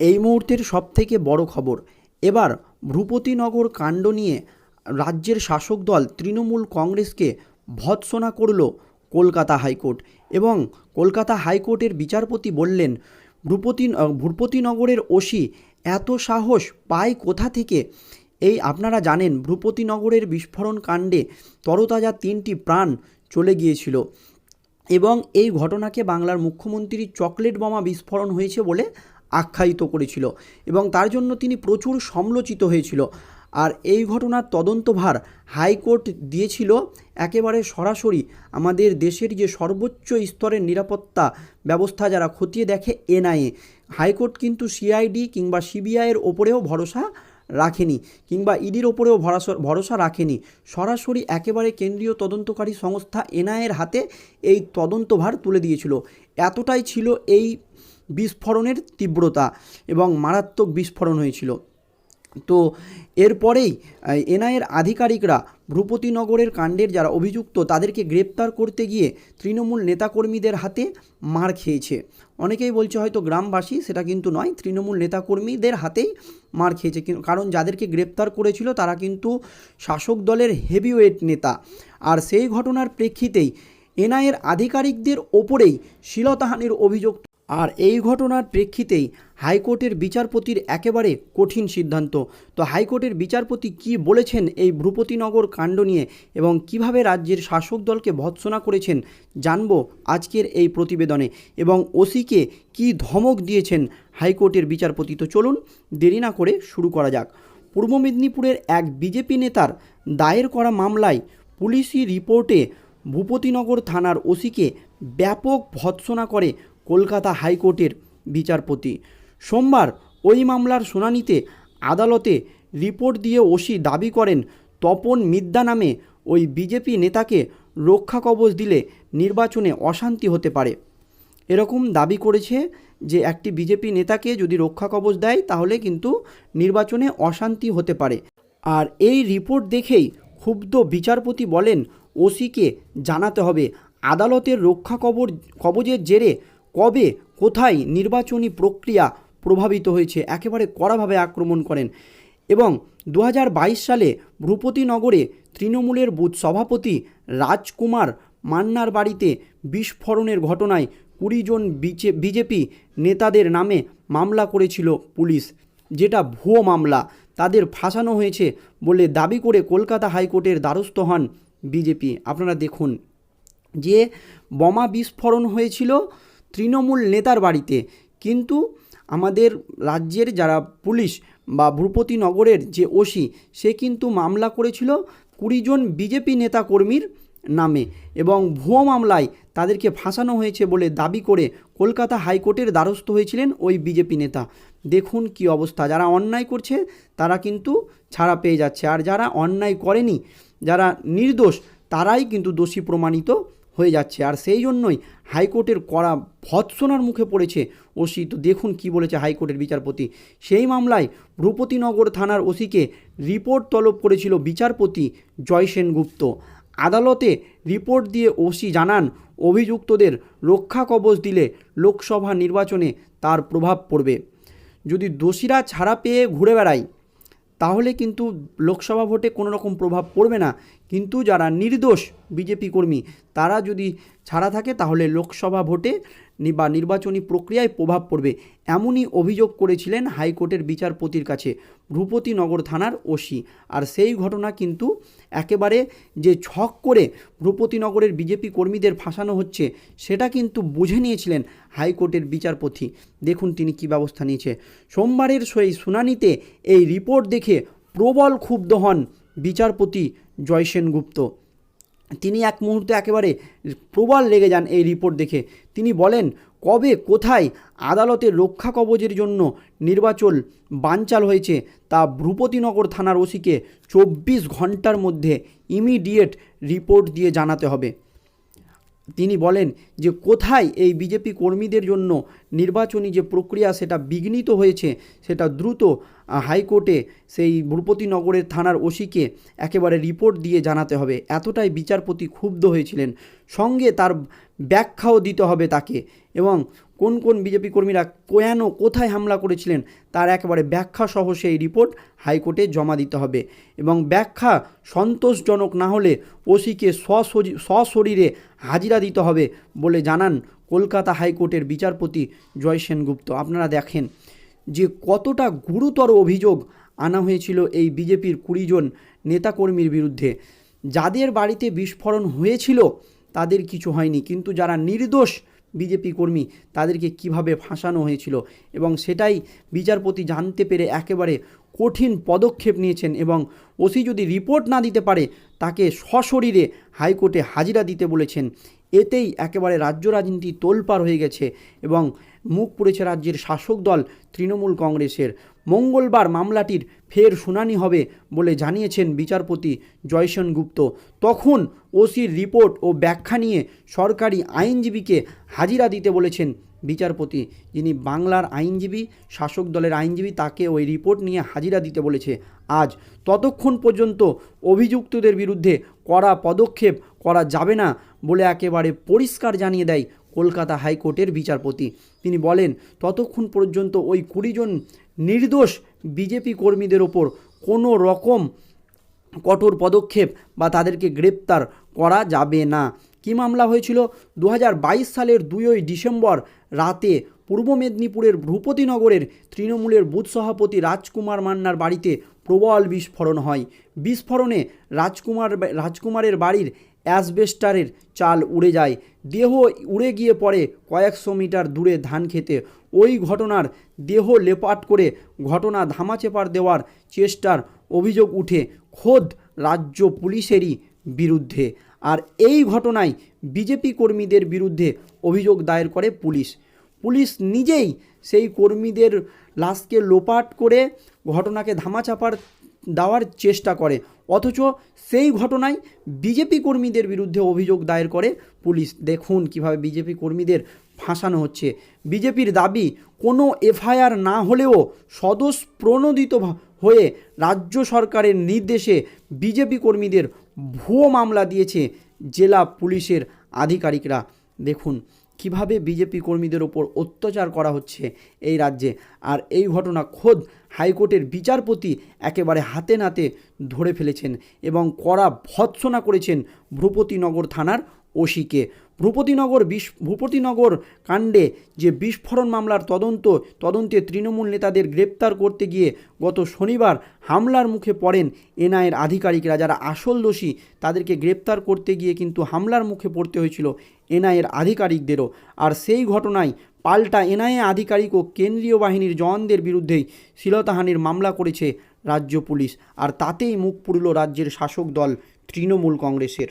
এই মুহূর্তের সবথেকে বড় খবর। এবার ভ্রুপতিনগর কাণ্ড নিয়ে রাজ্যের শাসক দল তৃণমূল কংগ্রেসকে ভৎসনা করল কলকাতা হাইকোর্ট এবং কলকাতা হাইকোর্টের বিচারপতি বললেন ভ্রুপতি ভ্রুপতিনগরের ওসি এত সাহস পায় কোথা থেকে? এই আপনারা জানেন ভ্রুপতিনগরের বিস্ফোরণ কাণ্ডে তরতাজা তিনটি প্রাণ চলে গিয়েছিল এবং এই ঘটনাকে বাংলার মুখ্যমন্ত্রীর চকলেট বোমা বিস্ফোরণ হয়েছে বলে আখ্যায়িত করেছিল এবং তার জন্য তিনি প্রচুর সমালোচিত হয়েছিল। আর এই ঘটনার তদন্তভার হাইকোর্ট দিয়েছিল একেবারে সরাসরি আমাদের দেশের যে সর্বোচ্চ স্তরের নিরাপত্তা ব্যবস্থা যারা খতিয়ে দেখে এনআইএ হাইকোর্ট কিন্তু সিআইডি কিংবা সিবিআইয়ের ওপরেও ভরসা রাখেনি কিংবা ইডির ওপরেও ভরসা ভরসা রাখেনি। সরাসরি একেবারে কেন্দ্রীয় তদন্তকারী সংস্থা এনআইয়ের হাতে এই তদন্তভার তুলে দিয়েছিল। এতটাই ছিল এই বিস্ফোরণের তীব্রতা এবং মারাত্মক বিস্ফোরণ হয়েছিল। তো এরপরেই এনআইয়ের আধিকারিকরা ভ্রুপতিনগরের কাণ্ডের যারা অভিযুক্ত, তাদেরকে গ্রেপ্তার করতে গিয়ে তৃণমূল নেতাকর্মীদের হাতে মার খেয়েছে। অনেকেই বলছে হয়তো গ্রামবাসী, সেটা কিন্তু নয়, তৃণমূল নেতাকর্মীদের হাতেই মার খেয়েছে। কারণ যাদেরকে গ্রেপ্তার করেছিল, তারা কিন্তু শাসক দলের হেভিওয়েট নেতা। আর সেই ঘটনার প্রেক্ষিতেই এনআইয়ের আধিকারিকদের ওপরেই শ্লীলতাহানির অভিযোগ আর এই ঘটনার প্রেক্ষিতেই হাইকোর্টের বিচারপতির একেবারে কঠিন সিদ্ধান্ত। তো হাইকোর্টের বিচারপতি কি বলেছেন এই ভ্রুপতিনগর কাণ্ড নিয়ে এবং কীভাবে রাজ্যের শাসক দলকে ভৎসনা করেছেন জানব আজকের এই প্রতিবেদনে। এবং ওসিকে কি ধমক দিয়েছেন হাইকোর্টের বিচারপতি? তো চলুন দেরি না করে শুরু করা যাক। পূর্ব মেদিনীপুরের এক বিজেপি নেতার দায়ের করা মামলায় পুলিশি রিপোর্টে ভূপতিনগর থানার ওসিকে ব্যাপক ভৎসনা করে কলকাতা হাইকোর্টের বিচারপতি। সোমবার ওই মামলার শুনানিতে আদালতে রিপোর্ট দিয়ে ওসি দাবি করেন, তপন মিদ্যা নামে ওই বিজেপি নেতাকে রক্ষা কবচ দিলে নির্বাচনে অশান্তি হতে পারে। এরকম দাবি করেছে যে, একটি বিজেপি নেতাকে যদি রক্ষা কবচ দেয়, তাহলে কিন্তু নির্বাচনে অশান্তি হতে পারে। আর এই রিপোর্ট দেখেই ক্ষুব্ধ বিচারপতি বলেন, ওসিকে জানাতে হবে, আদালতের রক্ষা কবর কবজের জেরে কবে, কোথায় নির্বাচনী প্রক্রিয়া প্রভাবিত হয়েছে একেবারে কড়াভাবে আক্রমণ করেন এবং দু হাজার বাইশ সালে ভ্রুপতিনগরে তৃণমূলের বুথ সভাপতি রাজকুমার মান্নার বাড়িতে বিস্ফোরণের ঘটনায় কুড়ি জন বিজেপি নেতাদের নামে মামলা করেছিল পুলিশ। যেটা ভুয়ো মামলা, তাদের ফাঁসানো হয়েছে বলে দাবি করে কলকাতা হাইকোর্টের দ্বারস্থ হন বিজেপি। আপনারা দেখুন, যে বোমা বিস্ফোরণ হয়েছিল তৃণমূল নেতার বাড়িতে। কিন্তু আমাদের রাজ্যের যারা পুলিশ বা ভূপতি নগরের যে ওসি, সে কিন্তু মামলা করেছিল কুড়িজন বিজেপি নেতা কর্মীর নামে এবং ভুয়ো মামলায় তাদেরকে ফাঁসানো হয়েছে বলে দাবি করে কলকাতা হাইকোর্টের দ্বারস্থ হয়েছিলেন ওই বিজেপি নেতা। দেখুন কি অবস্থা, যারা অন্যায় করছে তারা কিন্তু ছাড়া পেয়ে যাচ্ছে। আর যারা অন্যায় করেনি, যারা নির্দোষ, তারাই কিন্তু দোষী প্রমাণিত হয়ে যাচ্ছে। আর সেই জন্যই হাইকোর্টের কড়া ভৎসনার মুখে পড়েছে ওসি। তো দেখুন কি বলেছে হাইকোর্টের বিচারপতি। সেই মামলায় ভূপতিনগর থানার ওসিকে রিপোর্ট তলব করেছিল বিচারপতি জয় সেনগুপ্ত। আদালতে রিপোর্ট দিয়ে ওসি জানান, অভিযুক্তদের রক্ষা কবচ দিলে লোকসভা নির্বাচনে তার প্রভাব পড়বে। যদি দোষীরা ছাড়া পেয়ে ঘুরে বেড়ায় তাহলে কিন্তু লোকসভা ভোটে কোনো রকম প্রভাব পড়বে না। কিন্তু যারা নির্দোষ বিজেপি কর্মী, তারা যদি ছাড়া থাকে, তাহলে লোকসভা ভোটে বা নির্বাচনী প্রক্রিয়ায় প্রভাব পড়বে এমনই অভিযোগ করেছিলেন হাইকোর্টের বিচারপতির কাছে ভূপতিনগর থানার ওসি। আর সেই ঘটনা কিন্তু একেবারে যে ছক করে ভূপতিনগরের বিজেপি কর্মীদের ফাঁসানো হচ্ছে, সেটা কিন্তু বুঝে নিয়েছিলেন হাইকোর্টের বিচারপতি। দেখুন তিনি কী ব্যবস্থা নিয়েছে। সোমবারের সেই শুনানিতে এই রিপোর্ট দেখে প্রবল ক্ষুব্ধ হন বিচারপতি জয় সেনগুপ্ত তিনি এক মুহূর্তে একেবারে প্রবল লেগে যান এই রিপোর্ট দেখে। তিনি বলেন, কবে, কোথায় আদালতে রক্ষা কবচের জন্য নির্বাচন বানচাল হয়েছে তা ভ্রুপতিনগর থানার ওসিকে চব্বিশ ঘণ্টার মধ্যে ইমিডিয়েট রিপোর্ট দিয়ে জানাতে হবে। তিনি বলেন যে কোথায় এই বিজেপি কর্মীদের জন্য নির্বাচনী যে প্রক্রিয়া সেটা বিঘ্নিত হয়েছে, সেটা দ্রুত হাইকোর্টে সেই ভূপতিনগরের থানার ওসিকে একেবারে রিপোর্ট দিয়ে জানাতে হবে। এতটাই বিচারপতি ক্ষুব্ধ হয়েছিলেন। সঙ্গে তার ব্যাখ্যাও দিতে হবে তাকে এবং কোন কোন বিজেপি কর্মীরা কেন, কোথায় হামলা করেছিলেন তার একেবারে ব্যাখ্যা সহ সেই রিপোর্ট হাইকোর্টে জমা দিতে হবে। এবং ব্যাখ্যা সন্তোষজনক না হলে ওসিকে সশরীরে হাজিরা দিতে হবে বলে জানান কলকাতা হাইকোর্টের বিচারপতি জয় সেনগুপ্ত। আপনারা দেখেন যে কতটা গুরুতর অভিযোগ আনা হয়েছিল এই বিজেপির কুড়ি জন নেতাকর্মীর বিরুদ্ধে। যাদের বাড়িতে বিস্ফোরণ হয়েছিল তাদের কিছু হয়নি, কিন্তু যারা নির্দোষ বিজেপি কর্মী তাদেরকে কীভাবে ফাঁসানো হয়েছিল এবং সেটাই বিচারপতি জানতে পেরে একেবারে কঠিন পদক্ষেপ নিয়েছেন এবং ওসি যদি রিপোর্ট না দিতে পারে, তাকে সশরীরে হাইকোর্টে হাজিরা দিতে বলেছেন। এতেই একেবারে রাজ্য রাজনীতি তোলপাড় হয়ে গেছে এবং মুখ পড়েছে রাজ্যের শাসক দল তৃণমূল কংগ্রেসের। মঙ্গলবার মামলাটির ফের শুনানি হবে বলে জানিয়েছেন বিচারপতি জয়সেন গুপ্ত। তখন ওসির রিপোর্ট ও ব্যাখ্যা নিয়ে সরকারি আইনজীবীকে হাজিরা দিতে বলেছেন বিচারপতি। যিনি বাংলার আইনজীবী, শাসক দলের আইনজীবী, তাকে ওই রিপোর্ট নিয়ে হাজিরা দিতে বলেছে। আজ ততক্ষণ পর্যন্ত অভিযুক্তদের বিরুদ্ধে কড়া পদক্ষেপ করা যাবে না বলে একেবারে পরিষ্কার জানিয়ে দেয় কলকাতা হাইকোর্টের বিচারপতি। তিনি বলেন, ততক্ষণ পর্যন্ত ওই কুড়িজন নির্দোষ বিজেপি কর্মীদের ওপর কোনো রকম কঠোর পদক্ষেপ বা তাদেরকে গ্রেপ্তার করা যাবে না। কি মামলা হয়েছিল? দু হাজার বাইশ সালের দুইই ডিসেম্বর রাতে পূর্ব মেদিনীপুরের ভূপতিনগরের তৃণমূলের বুথ সভাপতি রাজকুমার মান্নার বাড়িতে প্রবল বিস্ফোরণ হয়। বিস্ফোরণে রাজকুমার রাজকুমারের বাড়ির অ্যাসবেস্টারের চাল উড়ে যায়। দেহ উড়ে গিয়ে পড়ে কয়েকশো মিটার দূরে ধান খেতে। ওই ঘটনার দেহ লেপাট করে ঘটনা ধামাচেপার দেওয়ার চেষ্টার অভিযোগ উঠে খোদ রাজ্য পুলিশেরই বিরুদ্ধে। আর এই ঘটনায় বিজেপি কর্মীদের বিরুদ্ধে অভিযোগ দায়ের করে পুলিশ। পুলিশ নিজেই সেই কর্মীদের লাশকে লোপাট করে ঘটনাকে ধামাচাপার দেওয়ার চেষ্টা করে। অথচ সেই ঘটনায় বিজেপি কর্মীদের বিরুদ্ধে অভিযোগ দায়ের করে পুলিশ। দেখুন কীভাবে বিজেপি কর্মীদের ফাঁসানো হচ্ছে। বিজেপির দাবি, কোনো এফআইআর না হলেও সদস্য প্রণোদিত হয়ে রাজ্য সরকারের নির্দেশে বিজেপি কর্মীদের ভুয়ো মামলা দিয়েছে জেলা পুলিশের আধিকারিকরা। দেখুন কীভাবে বিজেপি কর্মীদের ওপর অত্যাচার করা হচ্ছে এই রাজ্যে। আর এই ঘটনা খোদ হাইকোর্টের বিচারপতি একেবারে হাতে নাতে ধরে ফেলেছেন এবং কড়া ভৎসনা করেছেন ভ্রুপতিনগর থানার ওসিকে। ভূপতিনগর বিস ভূপতিনগর কাণ্ডে যে বিস্ফোরণ মামলার তদন্ত, তদন্তে তৃণমূল নেতাদের গ্রেপ্তার করতে গিয়ে গত শনিবার হামলার মুখে পড়েন এনআইয়ের আধিকারিকরা। যারা আসল দোষী, তাদেরকে গ্রেপ্তার করতে গিয়ে কিন্তু হামলার মুখে পড়তে হয়েছিল এনআইয়ের আধিকারিকদেরও। আর সেই ঘটনায় পাল্টা এনআইএ আধিকারিক ও কেন্দ্রীয় বাহিনীর জওয়ানদের বিরুদ্ধেই শ্লীলতাহানির মামলা করেছে রাজ্য পুলিশ। আর তাতেই মুখ পুরল রাজ্যের শাসক দল তৃণমূল কংগ্রেসের।